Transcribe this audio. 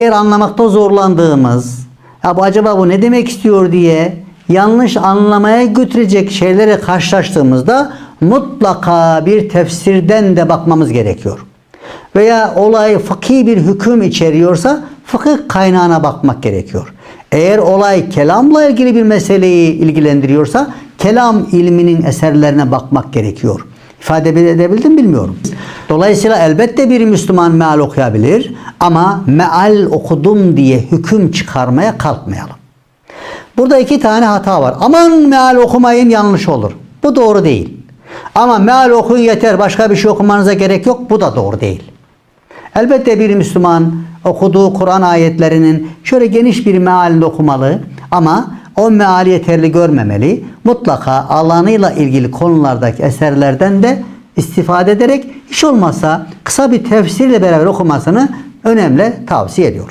Eğer anlamakta zorlandığımız, ya bu acaba bu ne demek istiyor diye yanlış anlamaya götürecek şeylere karşılaştığımızda mutlaka bir tefsirden de bakmamız gerekiyor. Veya olay fıkhi bir hüküm içeriyorsa fıkıh kaynağına bakmak gerekiyor. Eğer olay kelamla ilgili bir meseleyi ilgilendiriyorsa kelam ilminin eserlerine bakmak gerekiyor. İfade edebildim bilmiyorum. Dolayısıyla elbette bir Müslüman meal okuyabilir ama meal okudum diye hüküm çıkarmaya kalkmayalım. Burada iki tane hata var. Aman meal okumayın yanlış olur. Bu doğru değil. Ama meal okuyun yeter başka bir şey okumanıza gerek yok. Bu da doğru değil. Elbette bir Müslüman okuduğu Kur'an ayetlerinin şöyle geniş bir mealini okumalı ama o meali yeterli görmemeli. Mutlaka alanıyla ilgili konulardaki eserlerden de istifade ederek hiç olmazsa kısa bir tefsirle beraber okumasını önemli tavsiye ediyoruz.